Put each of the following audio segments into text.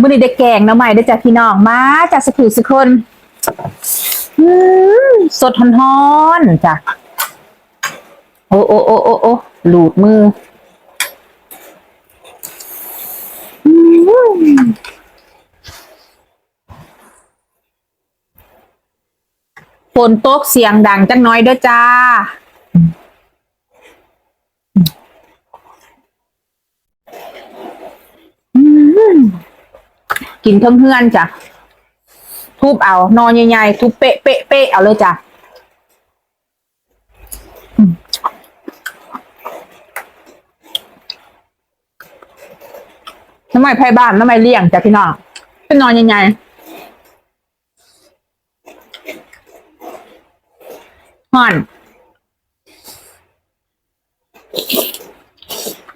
มื่อนี้ได้แกงน้ำใหม่ได้จากพี่น้องมาจากสกิลสคนอืมสดฮอนๆจ้ะโอ้โอ้โอ้โอ้โอ้หลูดมือฝนตกเสียงดังจังน้อยเด้อจ้า กินเพิ่งเพื่อนจ้ะทุบเอา นอนใหญ่ๆทุบเป๊ะเป๊ะเป๊ะเอาเลยจ้ะอืมน้ำไม่ไพ่บ้านน้ำไม่เลี้ยงจ้ะพี่น้องเป็นนอนใหญ่ๆห่อน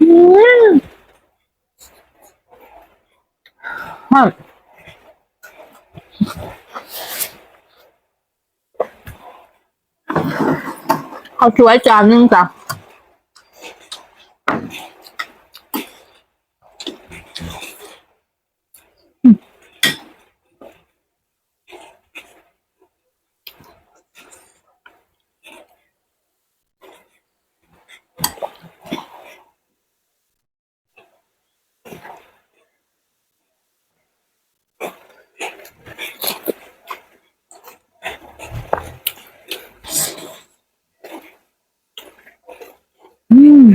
อืมห่อน เขาช่วยจานนึงจ้ะอืม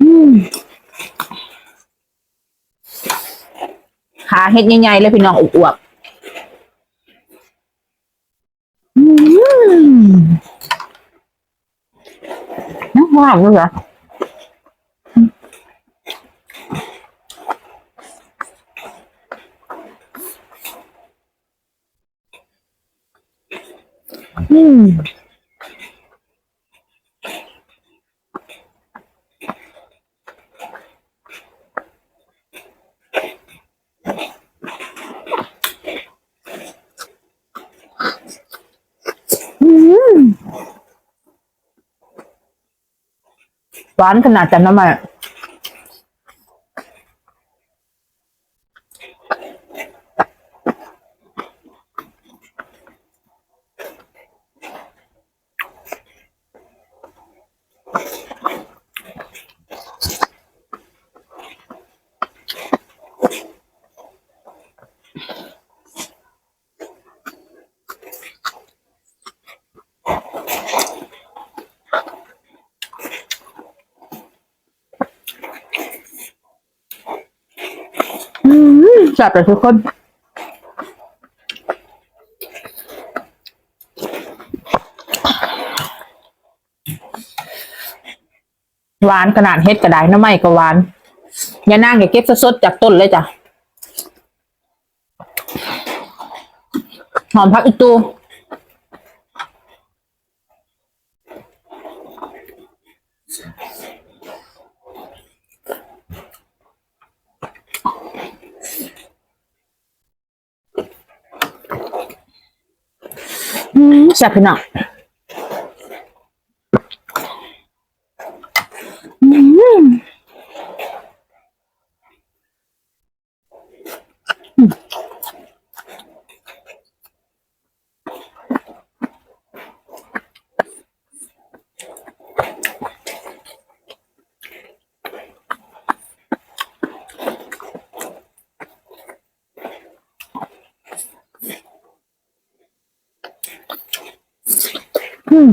อืมขาเฮ็ดใหญ่ๆเลยพี่น้องอวบๆอืมน้ำหวานเลยเหรออืมอืม หวานขนาดจันทร์มาอื มแซ่บเลยทุกคนหวานขนาดเฮ็ดกระไดน้ำไม่ก็หวานอย่านั่งอย่าเก็บสดๆจากต้นเลยจ้ะ หอมพักอีตูอืม แซ่บพี่น้องอืม อืม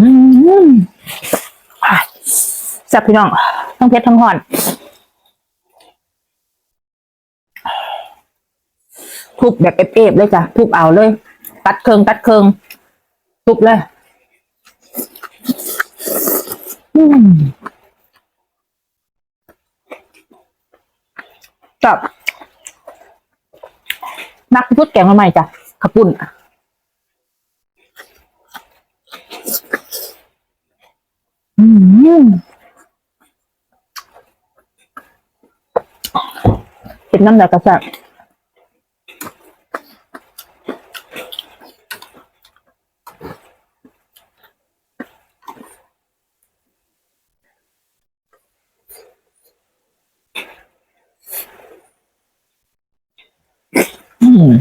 อืมอะ แซ่บพี่น้องทั้งเผ็ดทั้งหอน ทุบแบบเอฟๆเลยจ้ะ ทุบเอาเลย ตัดเคืองตัดเคืองทุบเลยอืมกับนักพุทธแกงมาใหม่จ้ะขาวปุ่นอืม เห็นน้ำไหลกระแซบอืม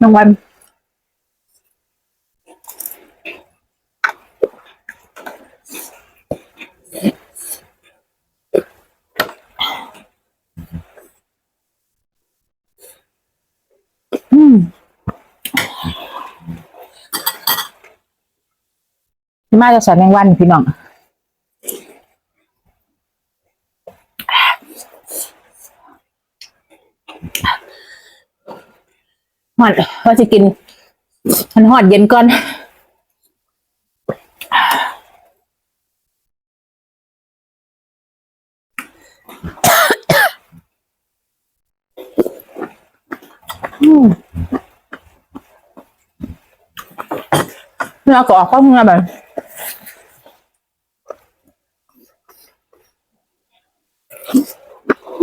น้องวัน อืมพี่ มาจะใส่แมงวันพี่น้องหอดว่าจะกิน มันหอดเย็นก่อนอืมเรา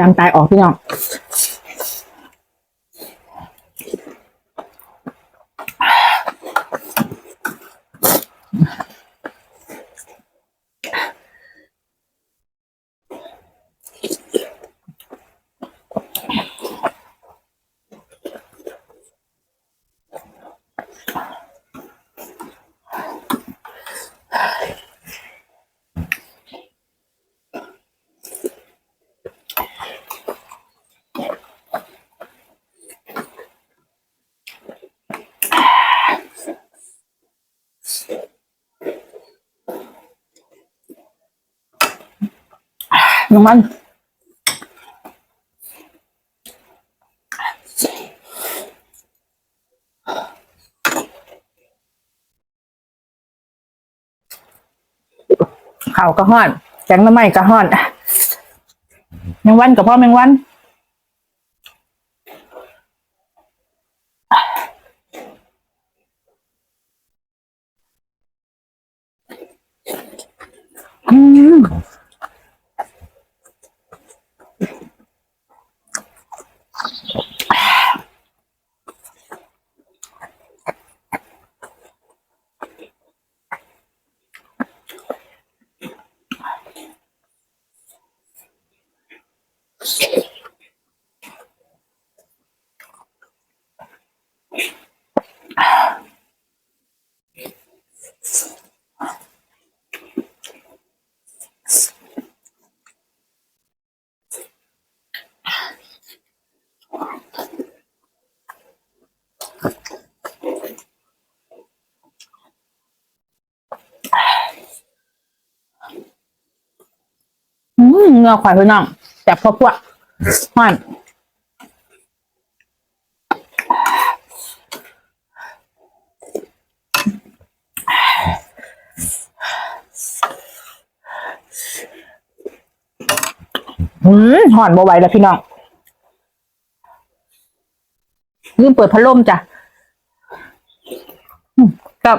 ดังตายออกพี่น้อง น้ำมันข่าวก็ฮอนแกงน้ำไม้ก็ฮอนแมงวันกับพ่อแมงวัน อืม อืมเนื้อควายพี่น้องแต่พอพวกห้อนอืมห่อนบ่ไหวแล้วพี่น้องลืมเปิดพัดลมจ้ะกับ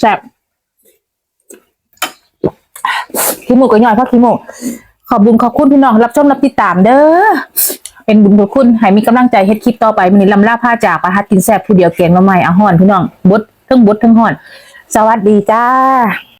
แซ่บขี้หมูกก็ย่อยเพราะขี้หมูขอบบุญขอบคุณพี่น้องรับชมรับติดตามเด้อเป็นบุญคุณคุณให้มีกำลังใจเฮ็ดคลิปต่อไปมันนี้ลำลาผ้าจากประหัดกินแซ่บผู้เดียวเกณฑ์มาใหม่อาฮ้อนพี่น้องบดทั้งบดทั้งฮ้อน สวัสดีจ้า